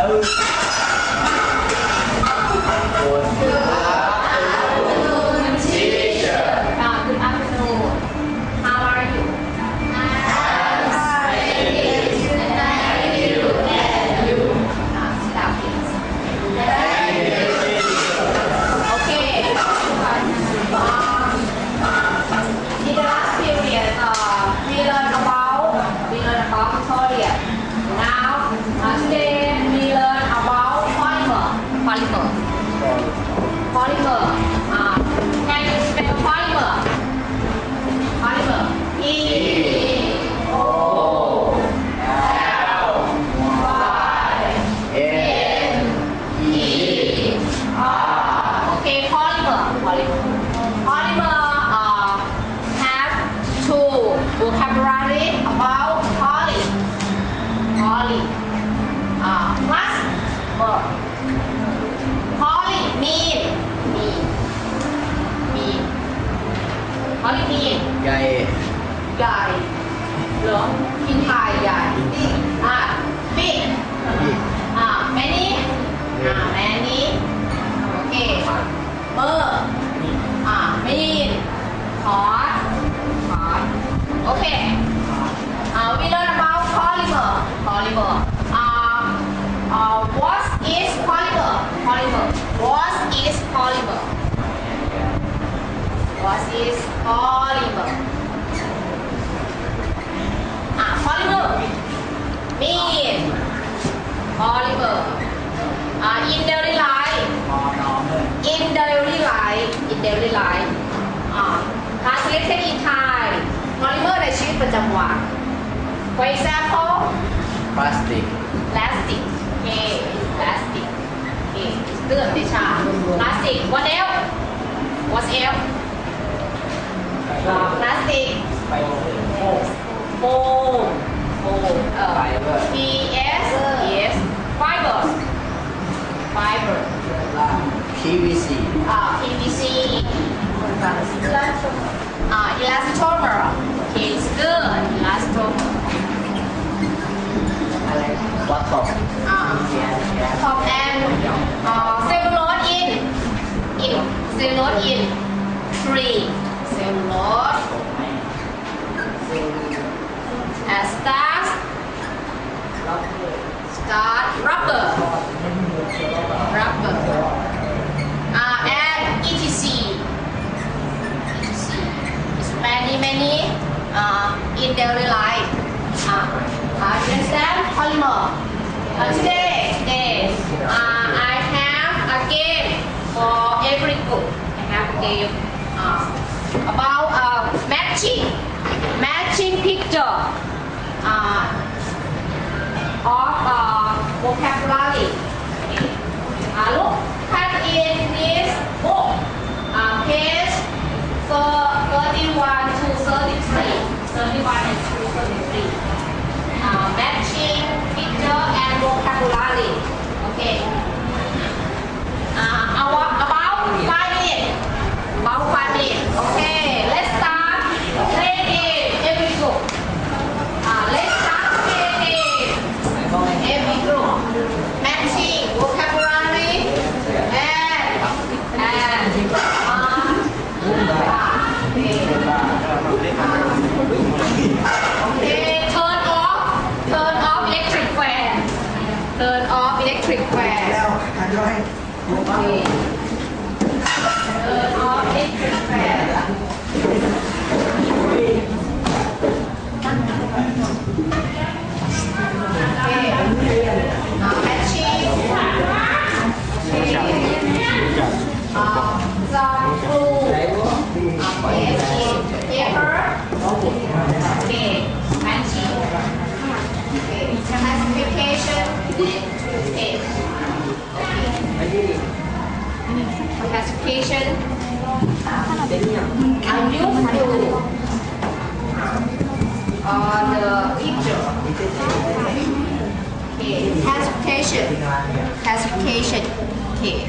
house. mean Gầy ใหญ่เหรอกินไทยใหญ่อ่ะ big อ่ะ many อ่ะ many โอเคเบอร์อ่ะ mean ขอดขอดโอเคอ่ะ we learn about polymer polymer อ่ะอ่ะ what is polymer polymer what is polymer what is polymer Mean polymer อะ in daily life Mò nò hơn in daily life in daily life อ่า translated in Thai polymer ในชีวิตประจำวัน for example Plastic plastic okay plastic okay เตือนดิชา plastic what else what else อ่า plastic foam foam เอ่อ Fiber. P S yes fiber fiber PVC uh, PVC uh, elastomer. Okay it's good. Elastomer. Bottle uh, top? And uh, cellulose in. In. Cellulose in. Tree cellulose and starch rubber. Rubber. Uh, and etc etc it's many many uh, in daily life. Uh, uh, you understand? Polymer. Uh, today today uh, I have a game for every group. I have a game uh, about uh, matching matching picture. Uh, A new glue. On the picture. Okay. Classification. Classification. Okay.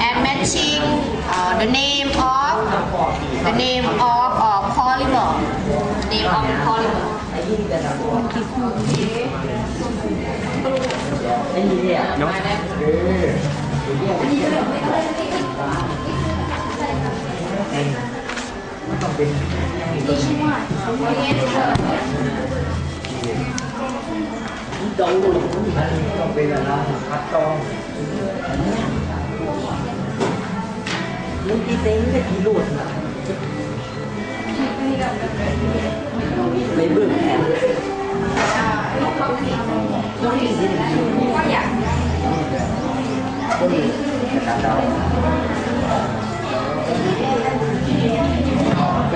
And matching uh, the name of the name of uh, polymer. Name of polymer. Okay. อ้นี่เนี่ย เนาะ เอออันนี้เลยมันต้องเป็นตัวนี้ดองดูอันนี้ต้องเป็นอะไรพัดตองนี่ที่เต็งเนี่ยที่รูดนะ ไม่เบื่อแผน ก็อยาก ก็มีการเดาไปเบื่อแผน อันนี้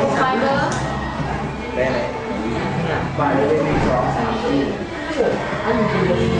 ไปเด้ไหมไปเลยหนึ่งสองสามสี่อันนี้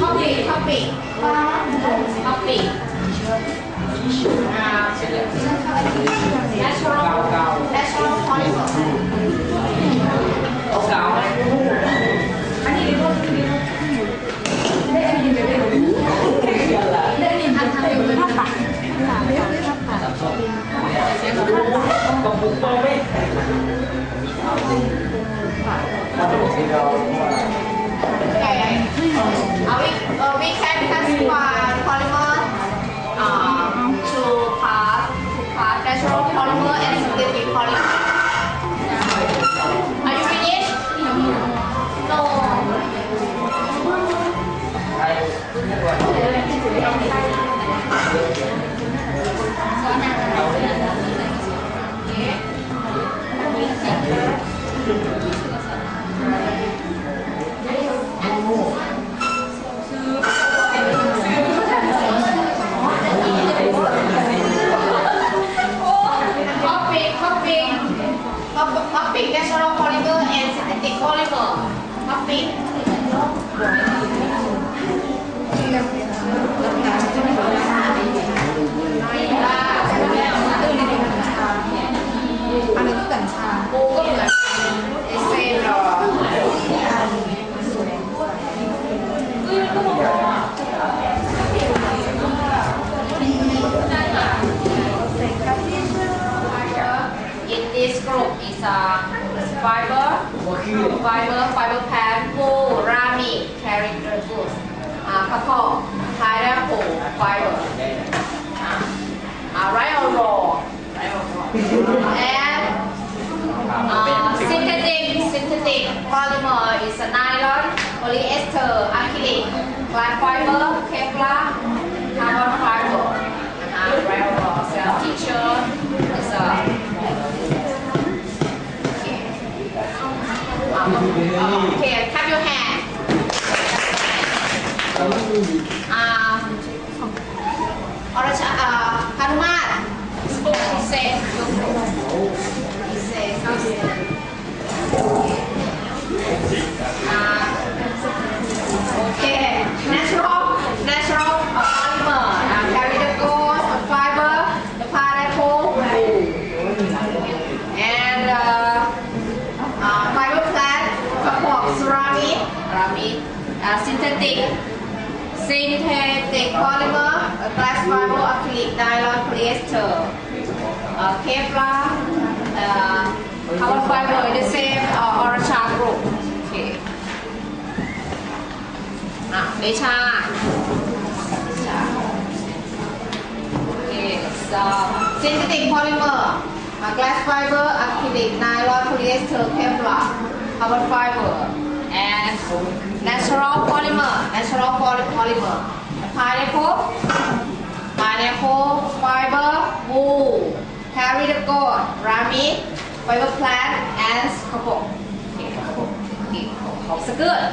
ท็อปิกท็อปิกท็อปิกอ่า natural natural horizon เอาเก่าอันนี้ดีกว่าได้อันนี้ได้อันนี้ได้อันนี้ทำทำอยู่เป็นภาพปากภาพปากต้องบุกเป้าไห we, we can อันนั้นก็กัญชาก็เหมือนเอสเซนหรออินดิสกรุ๊ปอีสานไฟเบอร์ไฟเบอร์ไฟเบอร์แพนผูรามิแคริเตอร์กูสอ่าข้าวข้อท้ายแล้วโผไฟเบอร์อ่ right or wrong fiber, Kevlar, carbon fiber. Uh, well, self teacher is a okay. Um, okay, clap your hand. Uh, Oracha, uh, Hanuman spoke, he said, he said, he said, synthetic polymer, glass uh, fiber, acrylic, nylon, polyester, uh, Kevlar, carbon fiber in the same uh, or ah, char. Okay. Ah, Lecha. Okay, so synthetic polymer, uh, glass fiber, acrylic, nylon, polyester, Kevlar, carbon fiber, and natural polymer, natural poly polymer. pineapple, pineapple fiber, wool, carry the gold, rami, fiber plant, and couple. Okay, couple. Okay, it's good.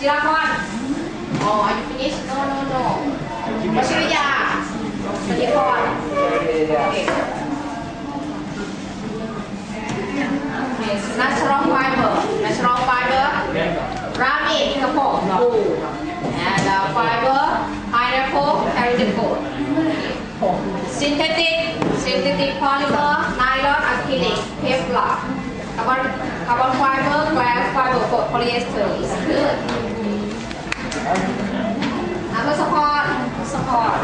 จิรากร Oh, are you finished? No, no, no. วชิรยาสติพรโอเค Okay, so natural fiber, natural polyester is good. อะทศพรทศพร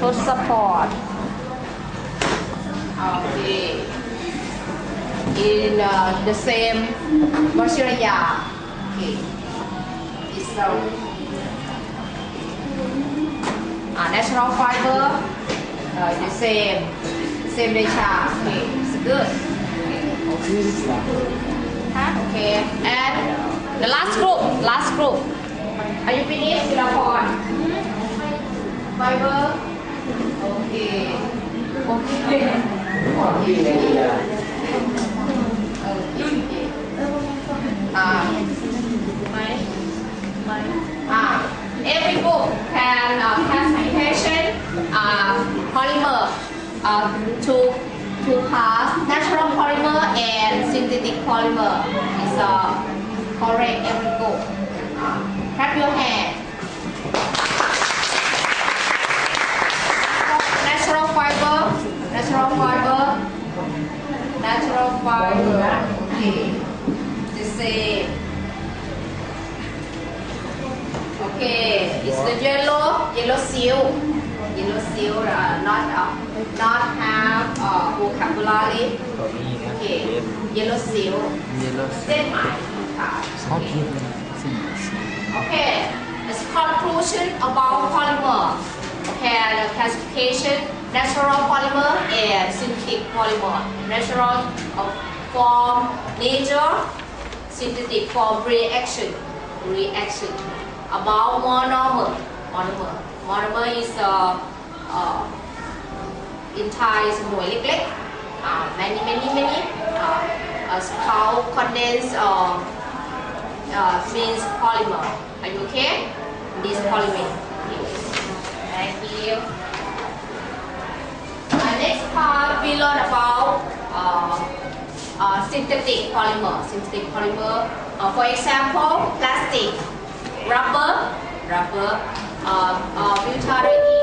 ทศพรโอเค in uh, the same วชิรยาโอเค is the uh, natural fiber uh, the same same เดชาโอเค it's good okay. Okay, and the last group, last group. Are you finished, Silapon? Fiber? Mm-hmm. Okay. Okay. Okay. natural fiber, natural fiber, okay, the same. Okay, it's the yellow, yellow seal, yellow seal, uh, not, uh, not have uh, vocabulary. Okay, yellow seal, same Okay, it's conclusion about polymer Okay, the classification, natural polymer and synthetic polymer. Natural uh, form nature, synthetic form reaction. Reaction. About monomer. Monomer. Monomer is a uh, in Thai สมุยเล็กๆอ่า many many many อ่าอ่าเขา condense อ่า uh, means polymer. Are you okay? This polymer. Thank you. We learn about uh, uh, synthetic polymer. Synthetic polymer. Uh, for example, plastic, rubber, rubber, uh, uh, butadiene,